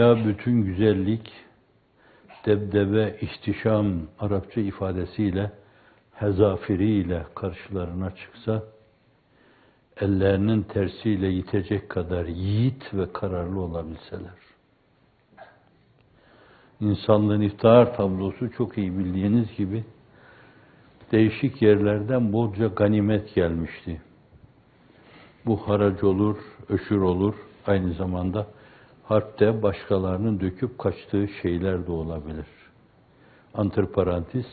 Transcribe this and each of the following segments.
Dünya bütün güzellik, debdebe, ihtişam Arapça ifadesiyle, hezafiriyle karşılarına çıksa, ellerinin tersiyle yitecek kadar yiğit ve kararlı olabilseler. İnsanlığın iftihar tablosu çok iyi bildiğiniz gibi değişik yerlerden bolca ganimet gelmişti. Bu harac olur, öşür olur, aynı zamanda harpte başkalarının döküp kaçtığı şeyler de olabilir. Antiparantez,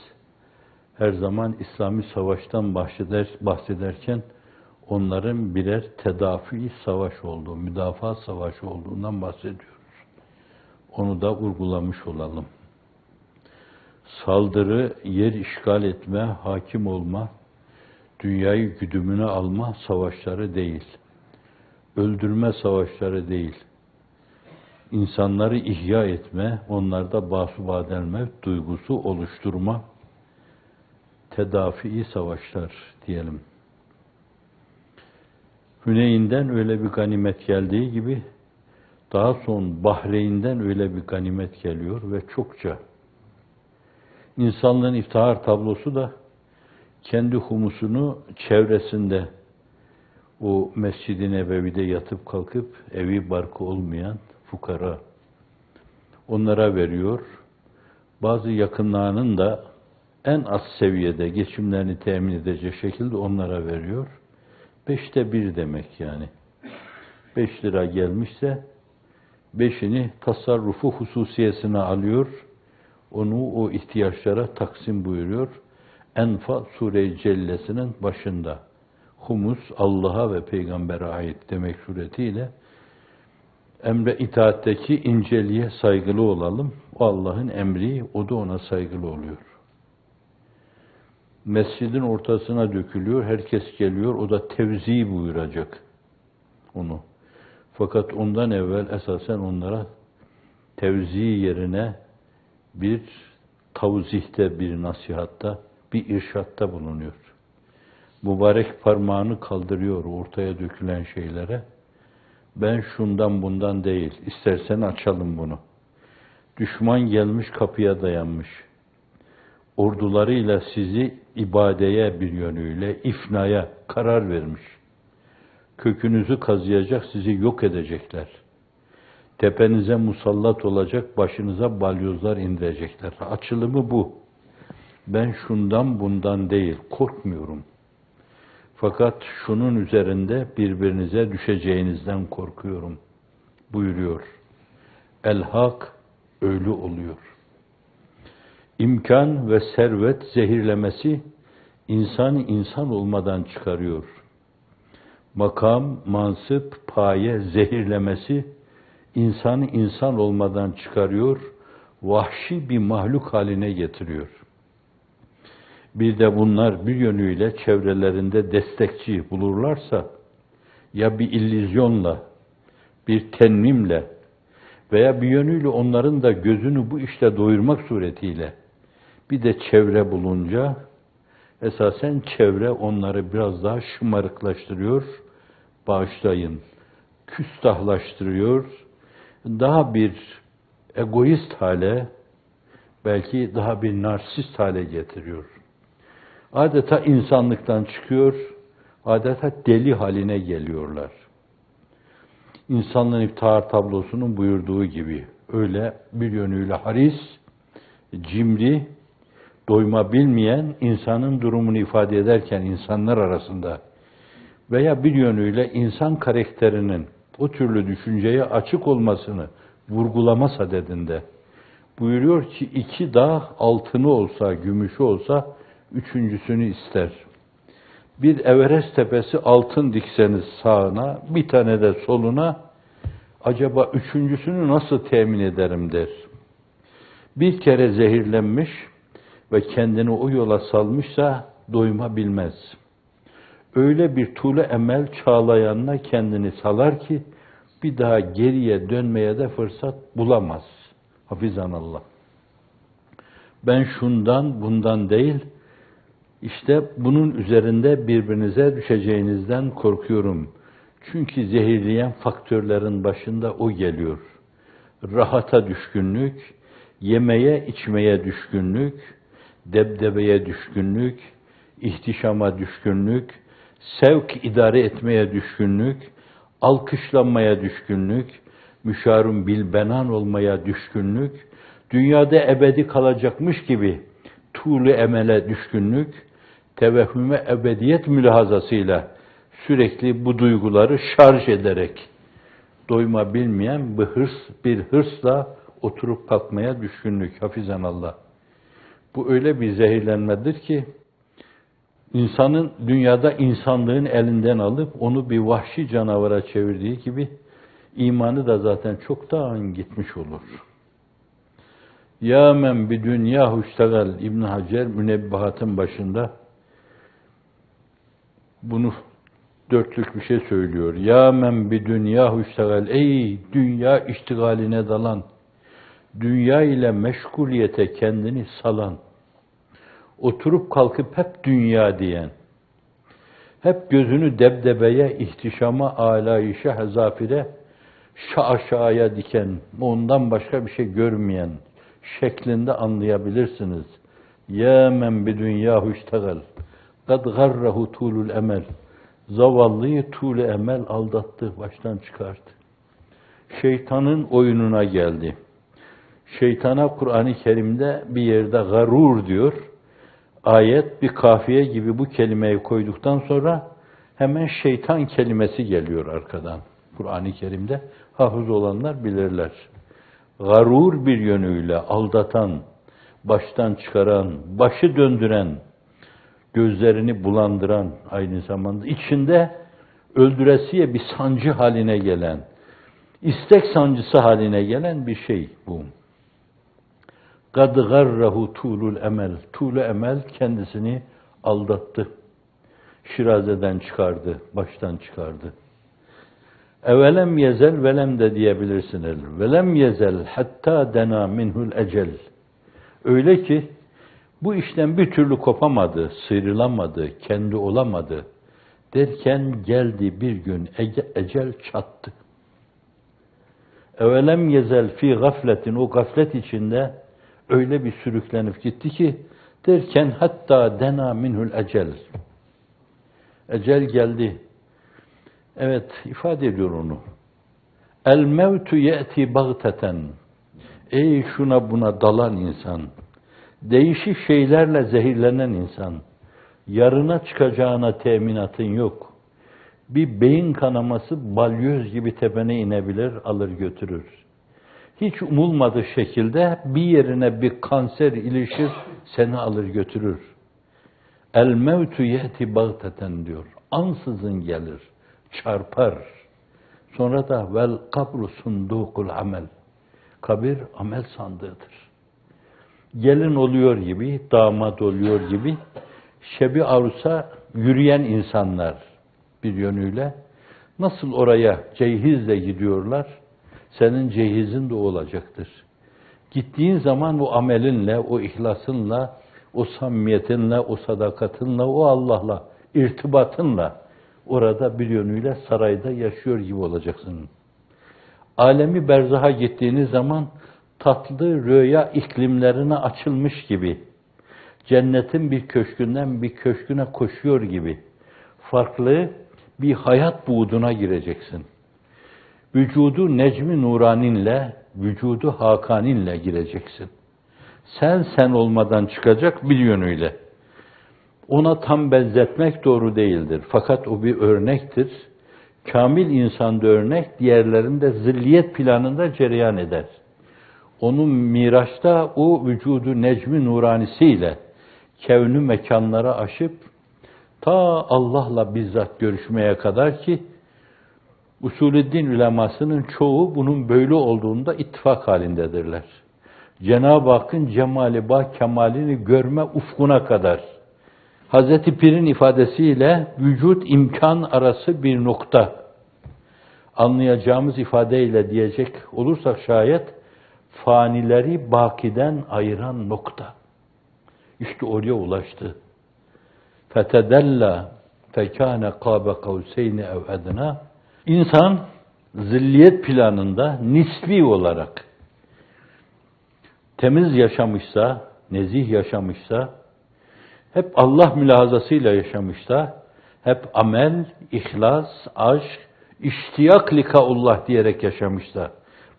her zaman İslami savaştan bahseder, bahsederken onların birer tedafi savaş olduğu, müdafaa savaşı olduğundan bahsediyoruz. Onu da vurgulamış olalım. Saldırı, yer işgal etme, hakim olma, dünyayı güdümüne alma savaşları değil. Öldürme savaşları değil. İnsanları ihya etme, onlarda basubadel mevt duygusu oluşturma, tedafi savaşlar diyelim. Hüneyn'den öyle bir ganimet geldiği gibi daha son Bahreyn'den öyle bir ganimet geliyor ve çokça. İnsanlığın iftihar tablosu da kendi humusunu çevresinde o Mescid-i Nebevi'de yatıp kalkıp evi barkı olmayan fukara onlara veriyor. Bazı yakınlarının da en az seviyede geçimlerini temin edecek şekilde onlara veriyor. Beşte bir demek yani. Beş lira gelmişse beşini tasarrufu hususiyesine alıyor. Onu o ihtiyaçlara taksim buyuruyor. Enfal Sure-i Cellesi'nin başında. Humus Allah'a ve peygambere ait demek suretiyle emre itaatteki inceliğe saygılı olalım. O Allah'ın emri, o da ona saygılı oluyor. Mescidin ortasına dökülüyor, herkes geliyor, o da tevzi buyuracak onu. Fakat ondan evvel esasen onlara tevzi yerine bir tavzihte, bir nasihatta, bir irşatta bulunuyor. Mübarek parmağını kaldırıyor ortaya dökülen şeylere. Ben şundan bundan değil, istersen açalım bunu. Düşman gelmiş kapıya dayanmış. Ordularıyla sizi ibadeye bir yönüyle, ifnaya karar vermiş. Kökünüzü kazıyacak, sizi yok edecekler. Tepenize musallat olacak, başınıza balyozlar indirecekler. Açılımı bu. Ben şundan bundan değil, korkmuyorum. Fakat şunun üzerinde birbirinize düşeceğinizden korkuyorum buyuruyor. El hak ölü oluyor. İmkan ve servet zehirlemesi insanı insan olmadan çıkarıyor. Makam, mansıp, paye zehirlemesi insanı insan olmadan çıkarıyor, vahşi bir mahluk haline getiriyor. Bir de bunlar bir yönüyle çevrelerinde destekçi bulurlarsa, ya bir illüzyonla, bir tenmimle veya bir yönüyle onların da gözünü bu işte doyurmak suretiyle bir de çevre bulunca esasen çevre onları biraz daha şımarıklaştırıyor, bağışlayın, küstahlaştırıyor, daha bir egoist hale, belki daha bir narsist hale getiriyor. Adeta insanlıktan çıkıyor, adeta deli haline geliyorlar. İnsanlığın iftihar tablosunun buyurduğu gibi öyle bir yönüyle haris, cimri, doyma bilmeyen insanın durumunu ifade ederken insanlar arasında veya bir yönüyle insan karakterinin o türlü düşünceye açık olmasını vurgulama sadedinde buyuruyor ki iki dağ altını olsa, gümüşü olsa üçüncüsünü ister. Bir Everest tepesi altın dikseniz sağına, bir tane de soluna, acaba üçüncüsünü nasıl temin ederim der. Bir kere zehirlenmiş ve kendini o yola salmışsa doyma bilmez. Öyle bir tuğle emel çağlayanına kendini salar ki bir daha geriye dönmeye de fırsat bulamaz. Hafizan Allah. Ben şundan bundan değil, işte bunun üzerinde birbirinize düşeceğinizden korkuyorum. Çünkü zehirleyen faktörlerin başında o geliyor. rahata düşkünlük, yemeye içmeye düşkünlük, debdebeye düşkünlük, ihtişama düşkünlük, sevk idare etmeye düşkünlük, alkışlanmaya düşkünlük, müşarun bilbenan olmaya düşkünlük, dünyada ebedi kalacakmış gibi tuğlu emele düşkünlük, tevehhüme ebediyet mülahazasıyla sürekli bu duyguları şarj ederek doyma bilmeyen bir hırs, bir hırsla oturup kalkmaya düşkünlük hafizan Allah. Bu öyle bir zehirlenmedir ki insanın dünyada insanlığın elinden alıp onu bir vahşi canavara çevirdiği gibi imanı da zaten çoktan gitmiş olur. Ya men bi dünya huştagal İbn Hacer münebbahatın başında bunu dörtlük bir şey söylüyor. Ya men bi dünya huştagal ey dünya iştigaline dalan dünya ile meşguliyete kendini salan oturup kalkıp hep dünya diyen hep gözünü debdebeye, ihtişama, alayişe, hezafire, şaşaya diken, ondan başka bir şey görmeyen şeklinde anlayabilirsiniz. Ya men bi dünya huştagal. Kad garrahu tulul emel. Zavallıyı tuğlu emel aldattı, baştan çıkarttı. Şeytanın oyununa geldi. Şeytana Kur'an-ı Kerim'de bir yerde garur diyor. Ayet bir kafiye gibi bu kelimeyi koyduktan sonra hemen şeytan kelimesi geliyor arkadan. Kur'an-ı Kerim'de hafız olanlar bilirler. Garur bir yönüyle aldatan, baştan çıkaran, başı döndüren, gözlerini bulandıran aynı zamanda içinde öldüresiye bir sancı haline gelen, istek sancısı haline gelen bir şey bu. Kad garrahu tulul emel. Tulu emel kendisini aldattı. Şirazeden çıkardı, baştan çıkardı. Evelem yezel velem de diyebilirsiniz. Velem yezel hatta dena minhul ecel. Öyle ki bu işten bir türlü kopamadı, sıyrılamadı, kendi olamadı. Derken geldi bir gün ecel çattı. Evelem yezel fi gafletin o gaflet içinde öyle bir sürüklenip gitti ki derken hatta dena minhul ecel. Ecel geldi. Evet ifade ediyor onu. El mevtu ye'ti bagteten. Ey şuna buna dalan insan. Değişik şeylerle zehirlenen insan. Yarına çıkacağına teminatın yok. Bir beyin kanaması balyoz gibi tepene inebilir, alır götürür. Hiç umulmadığı şekilde bir yerine bir kanser ilişir, seni alır götürür. El mevtu yeti bagteten diyor. Ansızın gelir, çarpar. Sonra da vel kabru sundukul amel. Kabir amel sandığıdır. Gelin oluyor gibi, damat oluyor gibi, şebi arusa yürüyen insanlar bir yönüyle nasıl oraya cehizle gidiyorlar, senin cehizin de olacaktır. Gittiğin zaman o amelinle, o ihlasınla, o samimiyetinle, o sadakatinle, o Allah'la, irtibatınla orada bir yönüyle sarayda yaşıyor gibi olacaksın. Alemi berzaha gittiğiniz zaman tatlı rüya iklimlerine açılmış gibi, cennetin bir köşkünden bir köşküne koşuyor gibi, farklı bir hayat buğduna gireceksin. Vücudu necmi nuraninle, vücudu hakaninle gireceksin. Sen sen olmadan çıkacak bir yönüyle. Ona tam benzetmek doğru değildir. Fakat o bir örnektir. Kamil insanda örnek, diğerlerinde zilliyet planında cereyan eder. Onun miraçta o vücudu necmi nuranisiyle kevnü mekanlara aşıp ta Allah'la bizzat görüşmeye kadar ki usulüddin ulemasının çoğu bunun böyle olduğunda ittifak halindedirler. Cenab-ı Hakk'ın cemali ba kemalini görme ufkuna kadar Hazreti Pir'in ifadesiyle vücut imkan arası bir nokta. Anlayacağımız ifadeyle diyecek olursak şayet fanileri bakiden ayıran nokta. İşte oraya ulaştı. Fetedella fekâne kâbe kavseyni ev edna. İnsan zilliyet planında nisbi olarak temiz yaşamışsa, nezih yaşamışsa, hep Allah mülahazasıyla yaşamışsa, hep amel, ihlas, aşk, iştiyak likaullah diyerek yaşamışsa,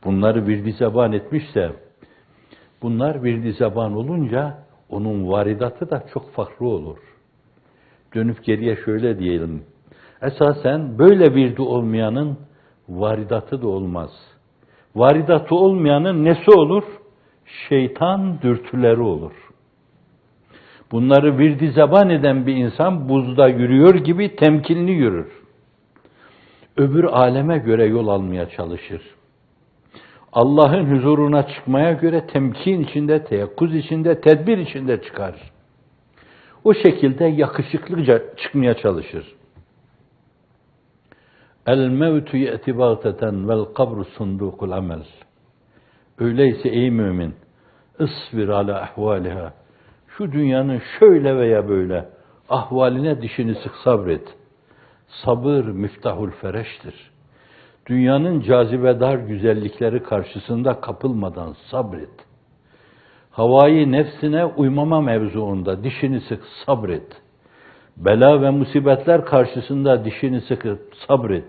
bunları virdi zeban etmişse, bunlar virdi zeban olunca onun varidatı da çok farklı olur. Dönüp geriye şöyle diyelim. Esasen böyle virdi olmayanın varidatı da olmaz. Varidatı olmayanın nesi olur? Şeytan dürtüleri olur. Bunları virdi zeban eden bir insan buzda yürüyor gibi temkinli yürür. Öbür aleme göre yol almaya çalışır. Allah'ın huzuruna çıkmaya göre temkin içinde, teyakkuz içinde, tedbir içinde çıkar. O şekilde yakışıklıca çıkmaya çalışır. El mevtu ye'ti bagteten vel kabru sundukul amel. Öyleyse ey mümin, ısbir ala ahvaliha. Şu dünyanın şöyle veya böyle ahvaline dişini sık sabret. Sabır miftahul fereştir. Dünyanın cazibedar güzellikleri karşısında kapılmadan sabret. Havayı nefsine uymama mevzuunda dişini sık sabret. Bela ve musibetler karşısında dişini sıkıp sabret.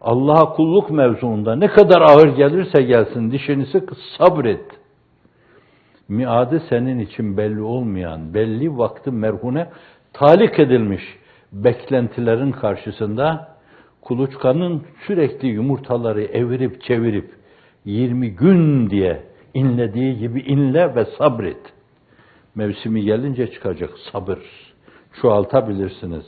Allah'a kulluk mevzuunda ne kadar ağır gelirse gelsin dişini sık sabret. Miadı senin için belli olmayan, belli vakti merhune talik edilmiş beklentilerin karşısında kuluçkanın sürekli yumurtaları evirip çevirip 20 gün diye inlediği gibi inle ve sabret. Mevsimi gelince çıkacak sabır. Çoğaltabilirsiniz.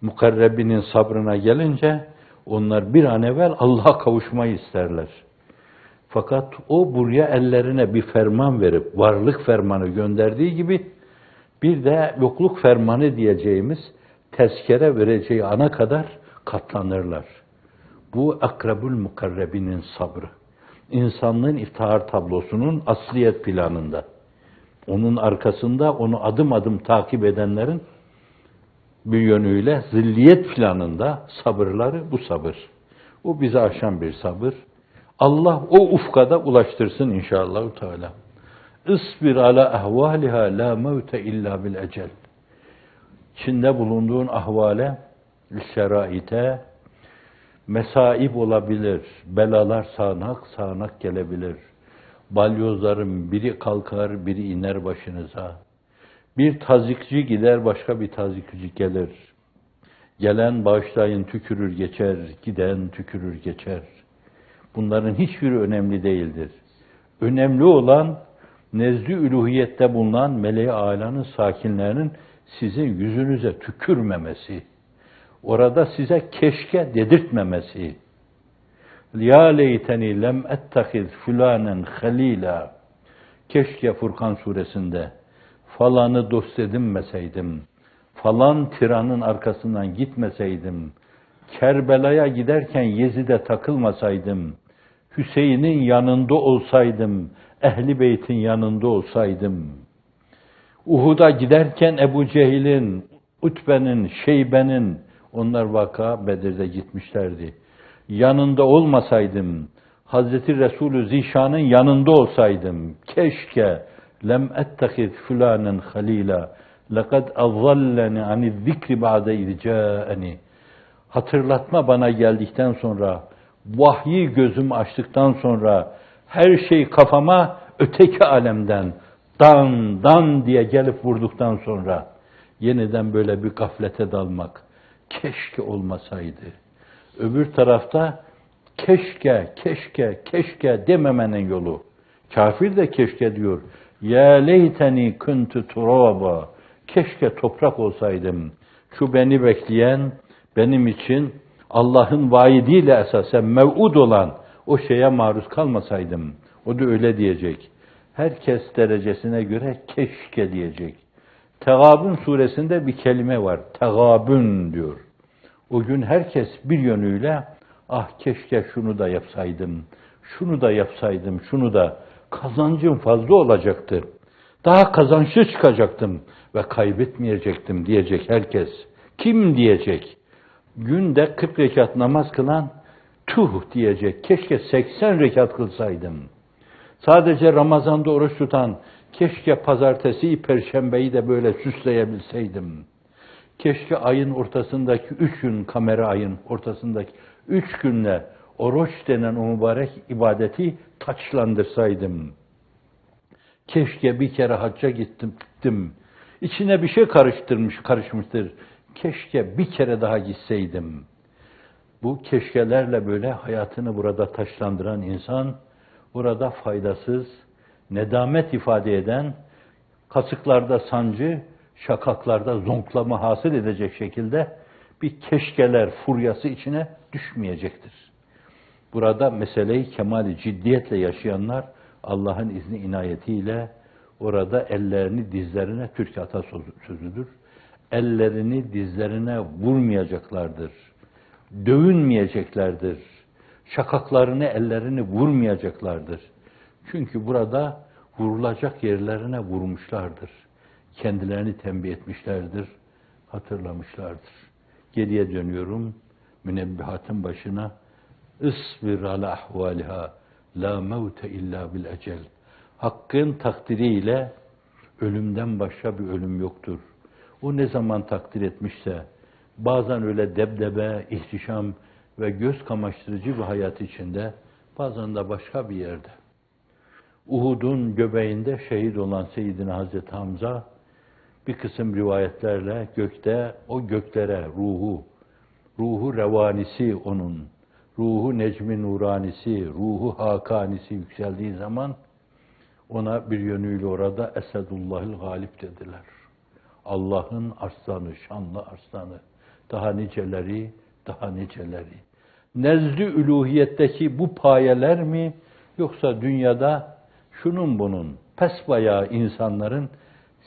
Mukarrebinin sabrına gelince onlar bir an evvel Allah'a kavuşmayı isterler. Fakat o buraya ellerine bir ferman verip varlık fermanı gönderdiği gibi bir de yokluk fermanı diyeceğimiz tezkere vereceği ana kadar katlanırlar. Bu akrabul mukarrebinin sabrı. İnsanlığın iftihar tablosunun asliyet planında. Onun arkasında onu adım adım takip edenlerin bir yönüyle zilliyet planında sabırları bu sabır. O bizi aşan bir sabır. Allah o ufkada ulaştırsın inşallah Teala. Isbir ala ahvaliha la mevte illa bil ecel. İçinde bulunduğun ahvale, şeraite, mesaib olabilir, belalar sağanak sağanak gelebilir. Balyozların biri kalkar, biri iner başınıza. Bir tazikçi gider, başka bir tazikçi gelir. Gelen bağışlayın tükürür geçer, giden tükürür geçer. Bunların hiçbiri önemli değildir. Önemli olan nezd-i üluhiyette bulunan meleği alanın sakinlerinin sizin yüzünüze tükürmemesi, orada size keşke dedirtmemesi. Ya leyteni lem ettehiz fulanen halila. Keşke Furkan suresinde falanı dost edinmeseydim, falan tiranın arkasından gitmeseydim, Kerbela'ya giderken Yezid'e takılmasaydım, Hüseyin'in yanında olsaydım, Ehli Beyt'in yanında olsaydım, Uhud'a giderken Ebu Cehil'in, Utbe'nin, Şeybe'nin, onlar vaka Bedir'de gitmişlerdi. Yanında olmasaydım, Hazreti Resulü Zişan'ın yanında olsaydım, keşke lem ettehiz fulanen halila, lekad azzalleni ani zikri ba'de izca'eni. Hatırlatma bana geldikten sonra, vahyi gözüm açtıktan sonra, her şey kafama öteki alemden, dan dan diye gelip vurduktan sonra, yeniden böyle bir gaflete dalmak, keşke olmasaydı. Öbür tarafta keşke, keşke, keşke dememenin yolu. Kafir de keşke diyor. Ya leyteni kuntu turaba. Keşke toprak olsaydım. Şu beni bekleyen, benim için Allah'ın vaidiyle esasen mev'ud olan o şeye maruz kalmasaydım. O da öyle diyecek. Herkes derecesine göre keşke diyecek. Tegabun suresinde bir kelime var. Tegabun diyor. O gün herkes bir yönüyle ah keşke şunu da yapsaydım, şunu da yapsaydım, şunu da kazancım fazla olacaktı. Daha kazançlı çıkacaktım ve kaybetmeyecektim diyecek herkes. Kim diyecek? Günde 40 rekat namaz kılan tuh diyecek. Keşke 80 rekat kılsaydım. Sadece Ramazan'da oruç tutan, keşke pazartesi, perşembeyi de böyle süsleyebilseydim. Keşke ayın ortasındaki üç gün, kamera ayın ortasındaki üç günle oruç denen o mübarek ibadeti taçlandırsaydım. Keşke bir kere hacca gittim, gittim. İçine bir şey karıştırmış, karışmıştır. Keşke bir kere daha gitseydim. Bu keşkelerle böyle hayatını burada taşlandıran insan, burada faydasız, nedamet ifade eden, kasıklarda sancı, şakaklarda zonklama hasıl edecek şekilde bir keşkeler furyası içine düşmeyecektir. Burada meseleyi kemali ciddiyetle yaşayanlar Allah'ın izni inayetiyle orada ellerini dizlerine Türk atasözüdür. Ellerini dizlerine vurmayacaklardır. Dövünmeyeceklerdir. Şakaklarını ellerini vurmayacaklardır. Çünkü burada vurulacak yerlerine vurmuşlardır. Kendilerini tembih etmişlerdir, hatırlamışlardır. Geriye dönüyorum münebbihatın başına. Isbir ala ahvaliha la mevte illa bil ecel. Hakkın takdiriyle ölümden başka bir ölüm yoktur. O ne zaman takdir etmişse, bazen öyle debdebe, ihtişam ve göz kamaştırıcı bir hayat içinde, bazen de başka bir yerde. Uhud'un göbeğinde şehit olan Seyyidina Hazreti Hamza, bir kısım rivayetlerle gökte, o göklere ruhu, ruhu revanisi onun, ruhu necmi nuranisi, ruhu hakanisi yükseldiği zaman ona bir yönüyle orada Esedullahil galip dediler. Allah'ın arslanı, şanlı arslanı. Daha niceleri, daha niceleri. Nezli üluhiyetteki bu payeler mi yoksa dünyada şunun bunun pesbayağı insanların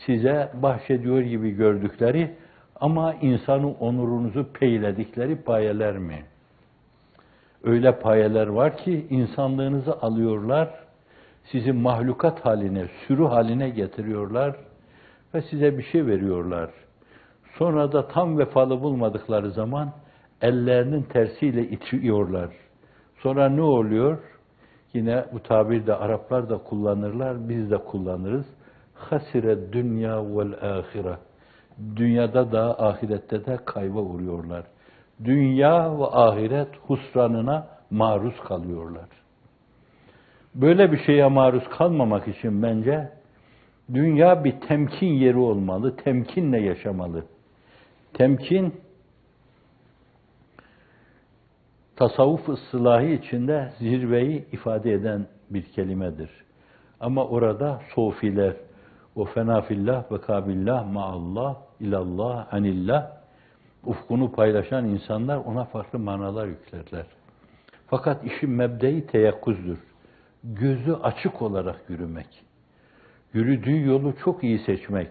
size bahşediyor gibi gördükleri ama insanı onurunuzu peyledikleri payeler mi? Öyle payeler var ki insanlığınızı alıyorlar, sizi mahlukat haline, sürü haline getiriyorlar ve size bir şey veriyorlar. Sonra da tam vefalı bulmadıkları zaman ellerinin tersiyle itiyorlar. Sonra ne oluyor? Yine bu tabir de Araplar da kullanırlar, biz de kullanırız. Hasire dünya vel ahire. Dünyada da ahirette de kayba uğruyorlar. Dünya ve ahiret husranına maruz kalıyorlar. Böyle bir şeye maruz kalmamak için bence dünya bir temkin yeri olmalı, temkinle yaşamalı. Temkin tasavvuf ıslahı içinde zirveyi ifade eden bir kelimedir. Ama orada sofiler, o fenafillah ve kabillah maallah ilallah anillah ufkunu paylaşan insanlar ona farklı manalar yüklerler. Fakat işin mebdeyi teyakkuzdur. Gözü açık olarak yürümek. Yürüdüğü yolu çok iyi seçmek.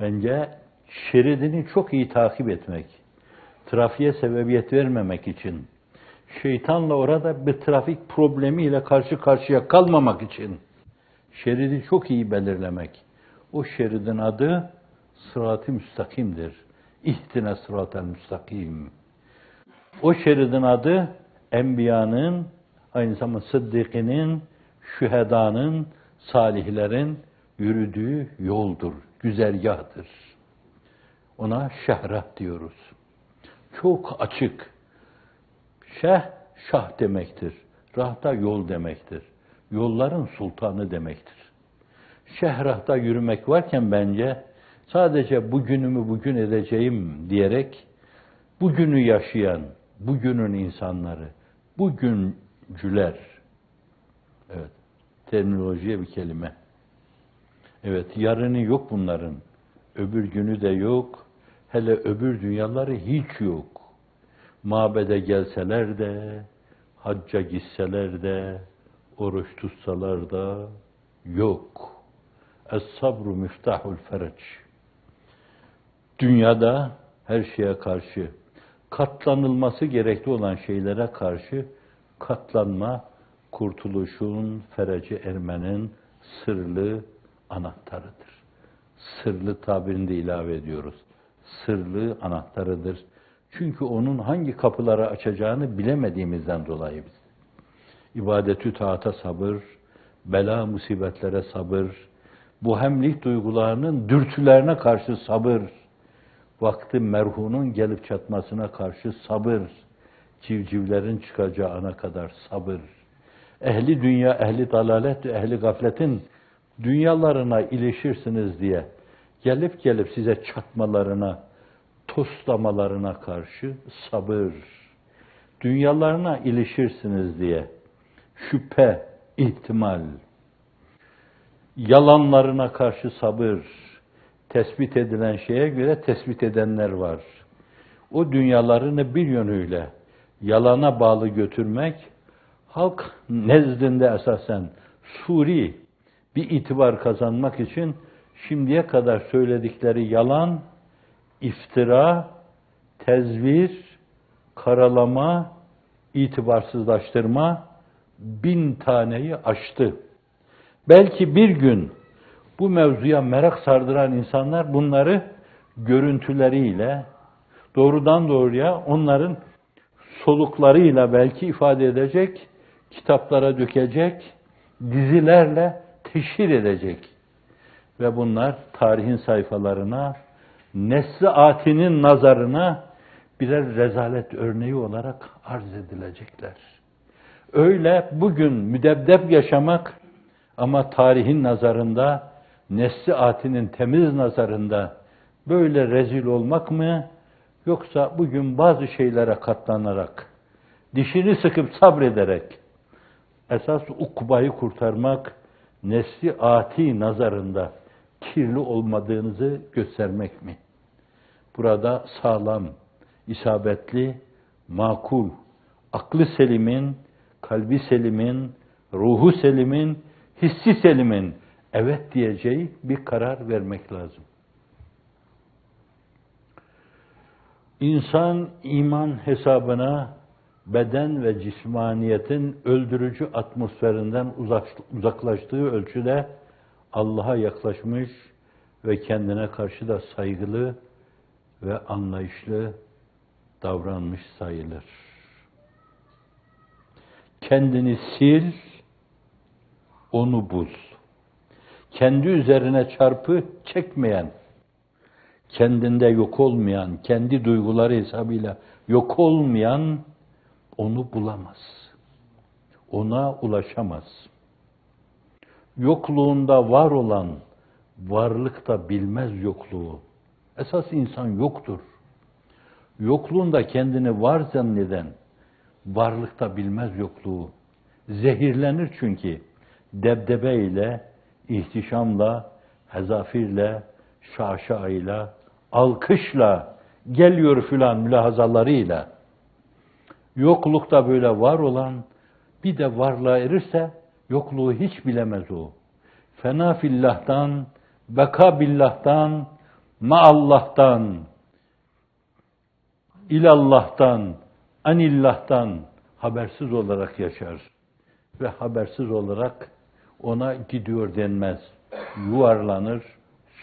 Bence şeridini çok iyi takip etmek trafiğe sebebiyet vermemek için, şeytanla orada bir trafik problemiyle karşı karşıya kalmamak için şeridi çok iyi belirlemek. O şeridin adı sırat-ı müstakimdir. İhtine sırat-ı müstakim. O şeridin adı enbiyanın, aynı zamanda sıddıkinin, şühedanın, salihlerin yürüdüğü yoldur, güzergahtır. Ona şehrah diyoruz çok açık. Şeh, şah demektir. Rahta yol demektir. Yolların sultanı demektir. Şehrahta yürümek varken bence sadece bugünümü bugün edeceğim diyerek bugünü yaşayan, bugünün insanları, bugüncüler, terminolojiye bir kelime. Evet, yarını yok bunların. Öbür günü de yok, Hele öbür dünyaları hiç yok. Mabede gelseler de, hacca gitseler de, oruç tutsalar da yok. Es-sabru miftahul fereç. Dünyada her şeye karşı, katlanılması gerekli olan şeylere karşı katlanma, kurtuluşun, fereci ermenin sırlı anahtarıdır. Sırlı tabirini de ilave ediyoruz sırlı anahtarıdır. Çünkü onun hangi kapıları açacağını bilemediğimizden dolayı biz. İbadetü taata sabır, bela musibetlere sabır, bu hemlik duygularının dürtülerine karşı sabır, vakti merhunun gelip çatmasına karşı sabır, civcivlerin çıkacağı ana kadar sabır, ehli dünya, ehli dalalet, ehli gafletin dünyalarına ilişirsiniz diye gelip gelip size çatmalarına, toslamalarına karşı sabır, dünyalarına ilişirsiniz diye şüphe, ihtimal, yalanlarına karşı sabır, tespit edilen şeye göre tespit edenler var. O dünyalarını bir yönüyle yalana bağlı götürmek, halk nezdinde esasen suri bir itibar kazanmak için şimdiye kadar söyledikleri yalan, iftira, tezvir, karalama, itibarsızlaştırma bin taneyi aştı. Belki bir gün bu mevzuya merak sardıran insanlar bunları görüntüleriyle doğrudan doğruya onların soluklarıyla belki ifade edecek, kitaplara dökecek, dizilerle teşhir edecek. Ve bunlar tarihin sayfalarına, nesli atinin nazarına birer rezalet örneği olarak arz edilecekler. Öyle bugün müdebdeb yaşamak ama tarihin nazarında, nesli atinin temiz nazarında böyle rezil olmak mı? Yoksa bugün bazı şeylere katlanarak, dişini sıkıp sabrederek, esas ukbayı kurtarmak, nesli ati nazarında kirli olmadığınızı göstermek mi? Burada sağlam, isabetli, makul, aklı selimin, kalbi selimin, ruhu selimin, hissi selimin evet diyeceği bir karar vermek lazım. İnsan iman hesabına beden ve cismaniyetin öldürücü atmosferinden uzaklaştığı ölçüde Allah'a yaklaşmış ve kendine karşı da saygılı ve anlayışlı davranmış sayılır. Kendini sil, onu bul. Kendi üzerine çarpı çekmeyen, kendinde yok olmayan, kendi duyguları hesabıyla yok olmayan onu bulamaz. Ona ulaşamaz. Yokluğunda var olan varlıkta bilmez yokluğu. Esas insan yoktur. Yokluğunda kendini var zanneden varlıkta bilmez yokluğu. Zehirlenir çünkü debdebe ile, ihtişamla, hezafirle, şaşayla, alkışla, geliyor filan mülahazalarıyla. Yoklukta böyle var olan bir de varlığa erirse yokluğu hiç bilemez o. Fena fillah'tan, beka billah'tan, maallah'tan, ilallah'tan, anillah'tan habersiz olarak yaşar. Ve habersiz olarak ona gidiyor denmez. Yuvarlanır,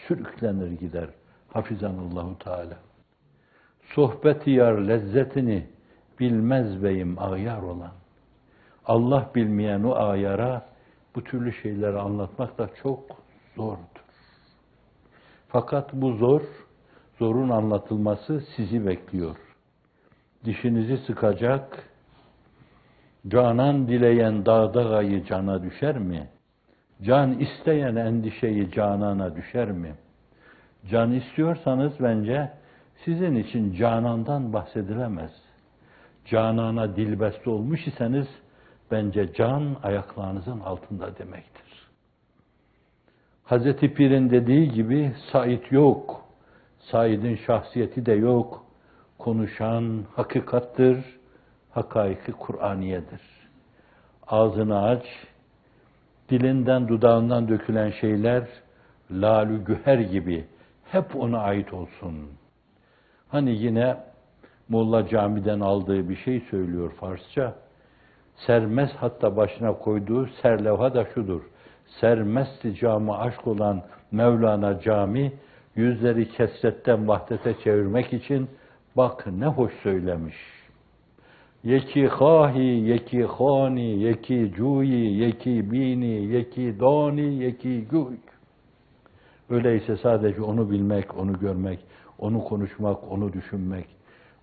sürüklenir gider. Hafizanallahu Teala. Sohbet yar lezzetini bilmez beyim ayar olan. Allah bilmeyen o ayara bu türlü şeyleri anlatmak da çok zordur. Fakat bu zor, zorun anlatılması sizi bekliyor. Dişinizi sıkacak, canan dileyen dağda gayı cana düşer mi? Can isteyen endişeyi canana düşer mi? Can istiyorsanız bence sizin için canandan bahsedilemez. Canana dilbeste olmuş iseniz bence can ayaklarınızın altında demektir. Hazreti Pir'in dediği gibi Said yok. Said'in şahsiyeti de yok. Konuşan hakikattır, hakaiki Kur'aniyedir. Ağzını aç, dilinden dudağından dökülen şeyler lalü güher gibi hep ona ait olsun. Hani yine Molla camiden aldığı bir şey söylüyor Farsça. Sermez hatta başına koyduğu serlevha da şudur. Sermesti cami aşk olan Mevlana cami yüzleri kesretten vahdete çevirmek için bak ne hoş söylemiş. Yeki hahi, yeki hani, yeki cuyi, yeki bini, yeki dani, yeki güy. Öyleyse sadece onu bilmek, onu görmek, onu konuşmak, onu düşünmek,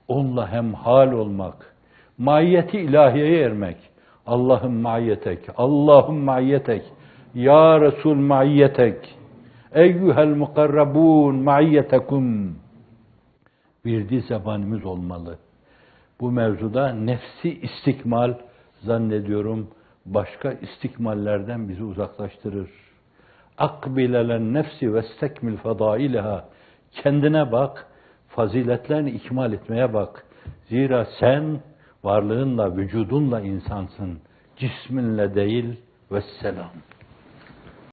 onunla hem hal olmak, maiyeti ilahiyeye ermek. Allah'ım maiyetek, Allah'ım maiyetek, Ya Resul maiyetek, eyyuhel mukarrabun maiyetekum. Bir dil zabanımız olmalı. Bu mevzuda nefsi istikmal zannediyorum başka istikmallerden bizi uzaklaştırır. Akbilelen nefsi ve stekmil fedaileha. Kendine bak, faziletlerini ikmal etmeye bak. Zira sen varlığınla, vücudunla insansın. Cisminle değil, vesselam.